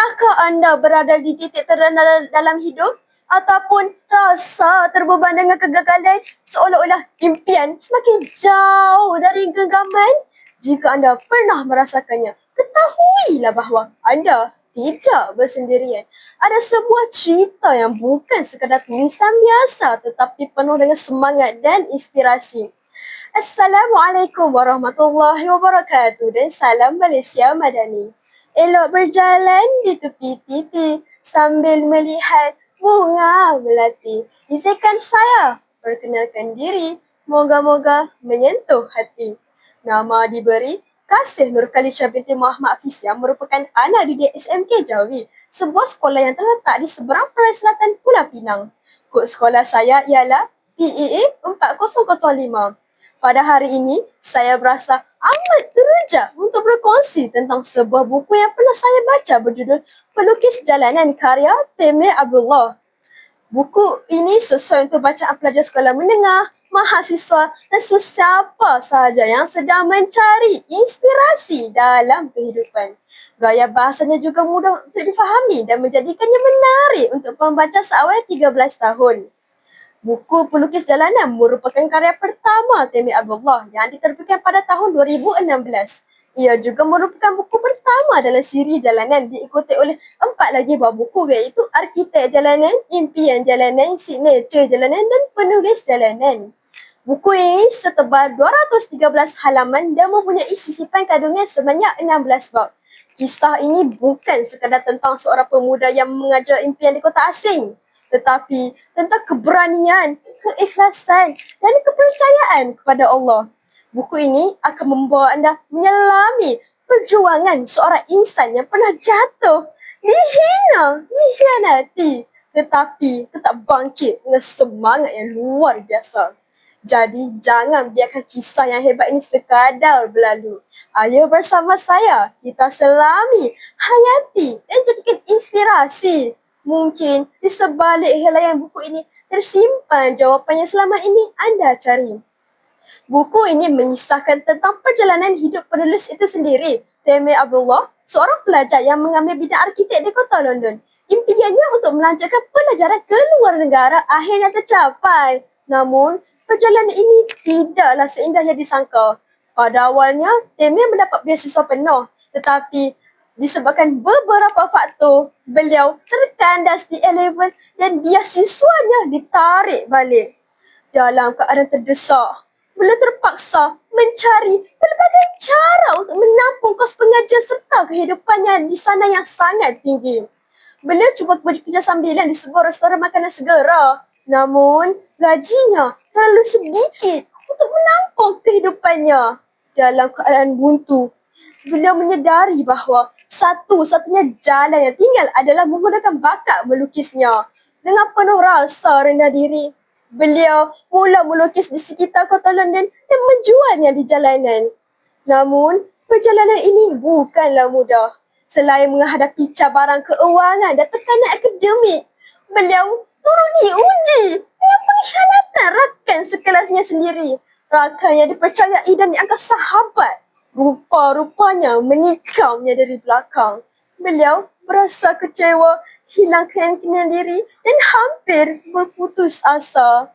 Pernahkah anda berada di titik terendah dalam hidup? Ataupun rasa terbeban dengan kegagalan seolah-olah impian semakin jauh dari genggaman? Jika anda pernah merasakannya, ketahuilah bahawa anda tidak bersendirian. Ada sebuah cerita yang bukan sekadar tulisan biasa tetapi penuh dengan semangat dan inspirasi. Assalamualaikum warahmatullahi wabarakatuh dan salam Malaysia Madani. Elok berjalan di tepi titi sambil melihat bunga melati. Izinkan saya perkenalkan diri. Moga-moga menyentuh hati. Nama diberi Kasih Nur Kalisha binti Muhammad Hafiz yang merupakan anak didik SMK Jawi, sebuah sekolah yang terletak di seberang perai selatan Pulau Pinang. Kod sekolah saya ialah PEA 4005. Pada hari ini, saya berasa amat teruja untuk berkongsi tentang sebuah buku yang pernah saya baca berjudul Pelukis Jalanan karya Temi Abdullah. Buku ini sesuai untuk bacaan pelajar sekolah menengah, mahasiswa dan sesiapa sahaja yang sedang mencari inspirasi dalam kehidupan. Gaya bahasanya juga mudah untuk difahami dan menjadikannya menarik untuk pembaca seawal 13 tahun. Buku Pelukis Jalanan merupakan karya pertama Temi Abdullah yang diterbitkan pada tahun 2016. Ia juga merupakan buku pertama dalam siri jalanan diikuti oleh empat lagi buah buku iaitu Arkitek Jalanan, Impian Jalanan, Signature Jalanan dan Penulis Jalanan. Buku ini setebal 213 halaman dan mempunyai sisipan kandungan sebanyak 16 bab. Kisah ini bukan sekadar tentang seorang pemuda yang mengajar impian di kota asing tetapi tentang keberanian, keikhlasan dan kepercayaan kepada Allah. Buku ini akan membawa anda menyelami perjuangan seorang insan yang pernah jatuh, dihina, dihianati tetapi tetap bangkit dengan semangat yang luar biasa. Jadi jangan biarkan kisah yang hebat ini sekadar berlalu. Ayo bersama saya kita selami, hayati dan jadikan inspirasi Mungkin di sebalik helaian buku ini tersimpan jawapan yang selama ini anda cari. Buku ini mengisahkan tentang perjalanan hidup penulis itu sendiri. Temi Abdullah, seorang pelajar yang mengambil bidang arkitek di kota London. Impiannya untuk melancarkan pelajaran ke luar negara akhirnya tercapai. Namun, perjalanan ini tidaklah seindah yang disangka. Pada awalnya, Temi mendapat beasiswa penuh. Tetapi, disebabkan beberapa faktor beliau terkandas di A-level dan biasiswanya ditarik balik. Dalam keadaan terdesak, beliau terpaksa mencari pelbagai cara untuk menampung kos pengajian serta kehidupannya di sana yang sangat tinggi. Beliau cuba bekerja sambilan di sebuah restoran makanan segera. Namun, gajinya terlalu sedikit untuk menampung kehidupannya. Dalam keadaan buntu, beliau menyedari bahawa satu-satunya jalan yang tinggal adalah menggunakan bakat melukisnya. Dengan penuh rasa rendah diri, beliau mula melukis di sekitar kota London dan menjualnya di jalanan. Namun, perjalanan ini bukanlah mudah. Selain menghadapi cabaran keuangan dan tekanan akademik, beliau turut diuji dengan pengkhianatan rakan sekelasnya sendiri. Rakan yang dipercayai dan dianggap sahabat rupa-rupanya menikamnya dari belakang. Beliau berasa kecewa, hilang keyakinan diri dan hampir berputus asa.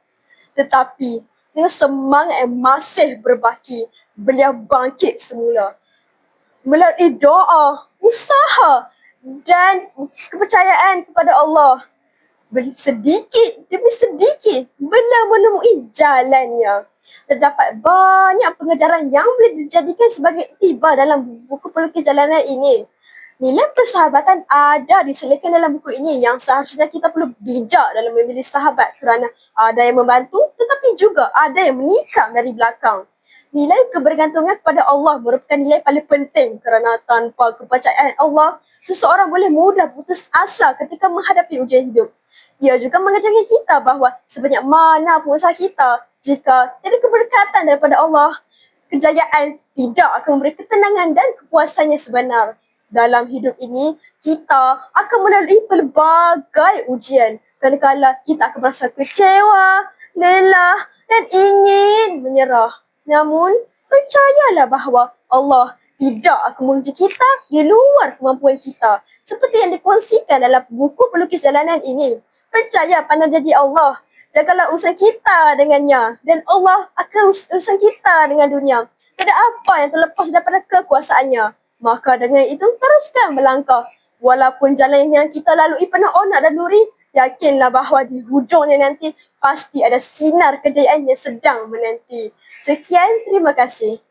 Tetapi dengan semangat yang masih berbaki, beliau bangkit semula. Melalui doa, usaha dan kepercayaan kepada Allah, sedikit demi sedikit beliau menemui jalannya. Terdapat banyak pengejaran yang boleh dijadikan sebagai tiba dalam buku pelukis jalanan ini. Nilai persahabatan ada diselitkan dalam buku ini yang seharusnya kita perlu bijak dalam memilih sahabat kerana ada yang membantu tetapi juga ada yang menikam dari belakang. Nilai kebergantungan kepada Allah merupakan nilai paling penting kerana tanpa kepercayaan Allah, seseorang boleh mudah putus asa ketika menghadapi ujian hidup. Ia juga mengajarkan kita bahawa sebanyak mana pun usaha kita, jika tidak keberkatan daripada Allah, kejayaan tidak akan memberi ketenangan dan kepuasan yang sebenar. Dalam hidup ini, kita akan melalui pelbagai ujian. Kadang-kadang kita akan merasa kecewa, lelah dan ingin menyerah. Namun, percayalah bahawa Allah tidak akan menguji kita di luar kemampuan kita. Seperti yang dikongsikan dalam buku pelukis jalanan ini. Percaya pada janji Allah. Jagalah urusan kita dengannya. Dan Allah akan urus- urusan kita dengan dunia. Tidak apa yang terlepas daripada kekuasaannya. Maka dengan itu teruskan melangkah. Walaupun jalan yang kita lalui penuh onak dan duri, yakinlah bahawa di hujungnya nanti pasti ada sinar kejayaan yang sedang menanti. Sekian, terima kasih.